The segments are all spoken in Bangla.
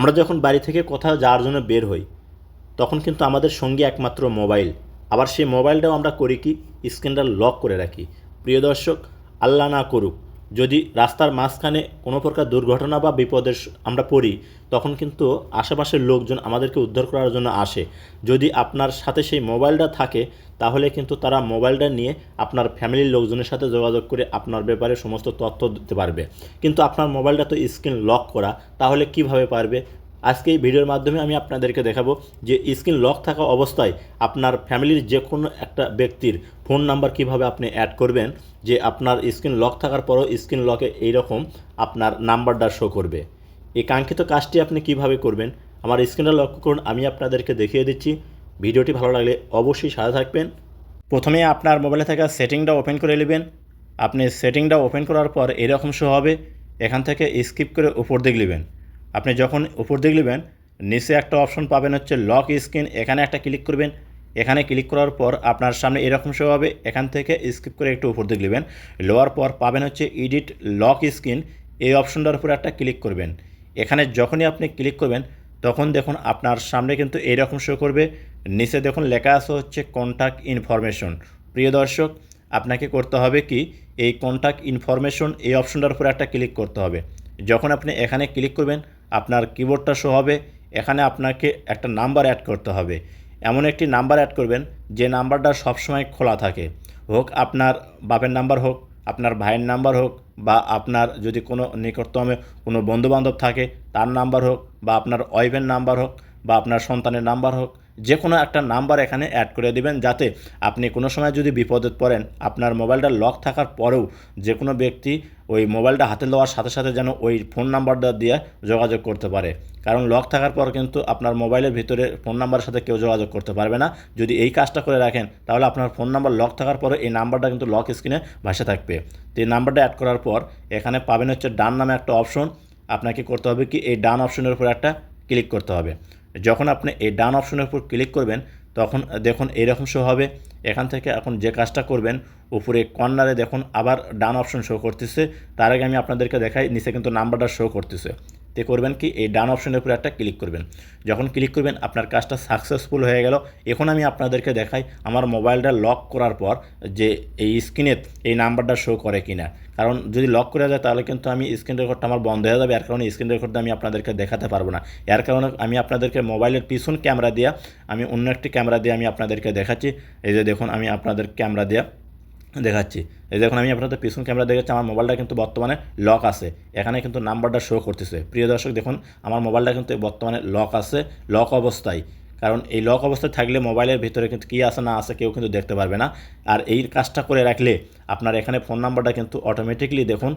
আমরা যখন বাড়ি থেকে কোথাও যাওয়ার জন্য বের হই, তখন কিন্তু আমাদের সঙ্গে একমাত্র মোবাইল। আবার সেই মোবাইলটাও আমরা করি কি, স্ক্রিনটা লক করে রাখি। প্রিয় দর্শক, আল্লাহ না করুক যদি রাস্তার মাঝখানে কোনো প্রকার দুর্ঘটনা বা বিপদের আমরা পড়ি, তখন কিন্তু আশেপাশের লোকজন আমাদেরকে উদ্ধার করার জন্য আসে। যদি আপনার সাথে সেই মোবাইলটা থাকে, তাহলে কিন্তু তারা মোবাইলটা নিয়ে আপনার ফ্যামিলির লোকজনের সাথে যোগাযোগ করে আপনার ব্যাপারে সমস্ত তথ্য দিতে পারবে। কিন্তু আপনার মোবাইলটা তো স্ক্রিন লক করা, তাহলে কীভাবে পারবে? আজকে এই ভিডিওর মাধ্যমে আমি আপনাদেরকে দেখাবো যে স্ক্রিন লক থাকা অবস্থায় আপনার ফ্যামিলির যে কোনো একটা ব্যক্তির ফোন নাম্বার কীভাবে আপনি অ্যাড করবেন, যে আপনার স্ক্রিন লক থাকার পরও স্ক্রিন লকে এইরকম আপনার নাম্বারটা শো করবে। এই কাঙ্ক্ষিত কাজটি আপনি কীভাবে করবেন, আমার স্ক্রিনটা লক্ষ্য করুন, আমি আপনাদেরকে দেখিয়ে দিচ্ছি। ভিডিওটি ভালো লাগলে অবশ্যই সাথে থাকবেন। প্রথমে আপনার মোবাইলে থাকা সেটিংটা ওপেন করে নেবেন। আপনি সেটিংটা ওপেন করার পর এরকম শো হবে, এখান থেকে স্কিপ করে উপর দিক নেবেন। আপনি যখন উপর দিক নেবেন নিচে একটা অপশন পাবেন হচ্ছে লক স্ক্রিন এখানে একটা ক্লিক করবেন। এখানে ক্লিক করার পর আপনার সামনে এরকম শো হবে, এখান থেকে স্কিপ করে একটু উপর দিক নেবেন লোয়ার পর পাবেন হচ্ছে এডিট লক স্ক্রিন এই অপশনটার উপর একটা ক্লিক করবেন। এখানে যখনই আপনি ক্লিক করবেন, তখন দেখুন আপনার সামনে কিন্তু এইরকম শো করবে। নিচে দেখুন লেখা আছে হচ্ছে কন্ট্যাক্ট ইনফরমেশন প্রিয় দর্শক, আপনাকে করতে হবে কি? এই কন্ট্যাক্ট ইনফরমেশন এই অপশনটার উপর একটা ক্লিক করতে হবে। যখন আপনি এখানে ক্লিক করবেন আপনার কিবোর্ডটা শো হবে, এখানে আপনাকে একটা নাম্বার অ্যাড করতে হবে। এমন একটি নাম্বার অ্যাড করবেন, যে নাম্বারটা সবসময় খোলা থাকে। হোক আপনার বাপের নাম্বার হোক, আপনার ভাইয়ের নাম্বার হোক, বা আপনার যদি কোনো নিকটতমে কোনো বন্ধুবান্ধব থাকে, তার নাম্বার হোক, বা আপনার ওয়াইফের নাম্বার হোক, বা আপনার সন্তানের নাম্বার হোক যে কোনো একটা নাম্বার এখানে অ্যাড করে দিবেন যাতে আপনি কোনো সময় যদি বিপদে পড়েন, আপনার মোবাইলটা লক থাকার পরেও যে কোনো ব্যক্তি ওই মোবাইলটা হাতে লওয়ার সাথে সাথে যেন ওই ফোন নাম্বারটা দিয়ে যোগাযোগ করতে পারে। কারণ লক থাকার পর কিন্তু আপনার মোবাইলের ভিতরে ফোন নাম্বারের সাথে কেউ যোগাযোগ করতে পারবে না। যদি এই কাজটা করে রাখেন, তাহলে আপনার ফোন নাম্বার লক থাকার পরে এই নাম্বারটা কিন্তু লক স্ক্রিনে ভাসে থাকবে। তো এই নাম্বারটা অ্যাড করার পর এখানে পাবেন হচ্ছে ডান নামে একটা অপশন আপনাকে করতে হবে কি? এই ডান অপশনের উপর একটা ক্লিক করতে হবে। যখন আপনি এই ডান অপশনের উপর ক্লিক করবেন, তখন দেখুন এইরকম শো হবে। এখান থেকে এখন যে কাজটা করবেন, উপরে কর্নারে দেখুন আবার ডান অপশন শো করতেছে। তার আগে আমি আপনাদেরকে দেখাই, নিচে কিন্তু নাম্বারটা শো করতেছে। তে করবেন কি? এই ডান অপশনের উপরে একটা ক্লিক করবেন। যখন ক্লিক করবেন, আপনার কাজটা সাকসেসফুল হয়ে গেল। এখন আমি আপনাদেরকে দেখাই আমার মোবাইলটা লক করার পর যে এই স্ক্রিনে এই নাম্বারটা শো করে কিনা। কারণ যদি লক করে যায়, তাহলে কিন্তু আমি স্ক্রিন রেকর্ডটা আমার বন্ধ হয়ে যাবে। এর কারণে স্ক্রিন রেকর্ডটা আমি আপনাদেরকে দেখাতে পারব না। এর কারণে আমি আপনাদেরকে মোবাইলের পিছন ক্যামেরা দিয়ে আমি অন্য একটি ক্যামেরা দিয়ে আমি আপনাদেরকে দেখাচ্ছি। এই যে দেখুন, আমি আপনাদের ক্যামেরা দিয়ে দেখাচ্ছি। এই দেখুন, আমি আপনাদের পিছন ক্যামেরা দেখাচ্ছি, আমার মোবাইলটা কিন্তু বর্তমানে লক আছে। এখানে কিন্তু নাম্বারটা শো করতেছে। প্রিয় দর্শক, দেখুন, আমার মোবাইলটা কিন্তু বর্তমানে লক আছে লক অবস্থায়। কারণ এই লক অবস্থায় থাকলে মোবাইলের ভিতরে কিন্তু কী আছে, না আছে, কেউ কিন্তু দেখতে পারবে না। আর এই কাজটা করে রাখলে আপনার এখানে ফোন নাম্বারটা কিন্তু অটোমেটিকলি দেখুন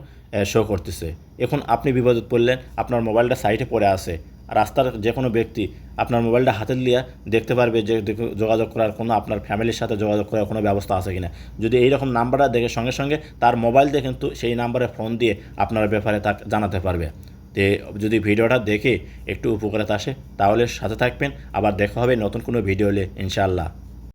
শো করতেছে। এখন আপনি বিপদে পড়লেন, আপনার মোবাইলটা সাইডে পড়ে আছে। রাস্তার যে কোনো ব্যক্তি আপনার মোবাইলটা হাতে নিয়ে দেখতে পারবে যে যোগাযোগ করার কোনো আপনার ফ্যামিলির সাথে যোগাযোগ করার কোনো ব্যবস্থা আছে কিনা। যদি এইরকম নাম্বারটা দেখে সঙ্গে সঙ্গে তার মোবাইল দিয়ে কিন্তু সেই নাম্বারে ফোন দিয়ে আপনার ব্যাপারে তা জানাতে পারবে। তে যদি ভিডিওটা দেখে একটু উপকারে আসে, তাহলে সাথে থাকবেন। আবার দেখা হবে নতুন কোনো ভিডিও হলে ইনশাআল্লাহ।